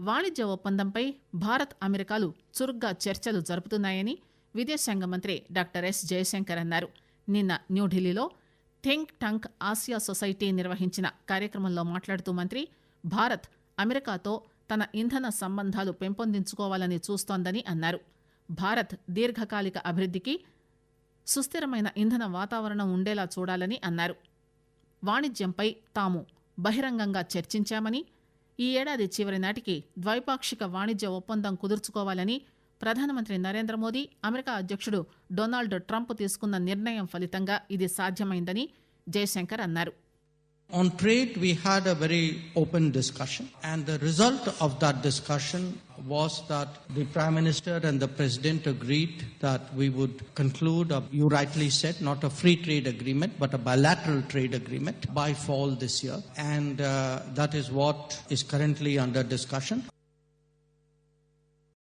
వాణిజ్య ఒప్పందంపై భారత్ అమెరికాలు చురుగ్గా చర్చలు జరుపుతున్నాయని విదేశాంగ మంత్రి డాక్టర్ ఎస్. జయశంకర్ అన్నారు. నిన్న న్యూఢిల్లీలో థింక్ టంక్ ఆసియా సొసైటీ నిర్వహించిన కార్యక్రమంలో మాట్లాడుతూ మంత్రి భారత్ అమెరికాతో తన ఇంధన సంబంధాలు పెంపొందించుకోవాలని చూస్తోందని అన్నారు. భారత్ దీర్ఘకాలిక అభివృద్ధికి సుస్థిరమైన ఇంధన వాతావరణం ఉండేలా చూడాలని అన్నారు. వాణిజ్యంపై తాము బహిరంగంగా చర్చించామని ఈ ఏడాది చివరి నాటికి ద్వైపాక్షిక వాణిజ్య ఒప్పందం కుదుర్చుకోవాలని ప్రధానమంత్రి నరేంద్ర మోదీ అమెరికా అధ్యక్షుడు డొనాల్డ్ ట్రంప్ తీసుకున్న నిర్ణయం ఫలితంగా ఇది సాధ్యమైందని జయశంకర్ అన్నారు. On trade, we had a very open discussion, and the result of that discussion was that the Prime Minister and the President agreed that we would conclude, a, you rightly said, not a free trade agreement, but a bilateral trade agreement by fall this year. And uh, that is what is currently under discussion.